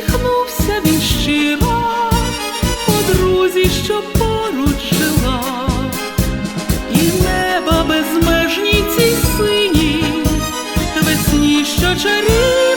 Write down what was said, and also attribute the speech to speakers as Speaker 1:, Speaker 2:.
Speaker 1: Усміхнувся він щиро. Подрузі, що поруч жила, і неба безмежні ці сині, весні, що чарів.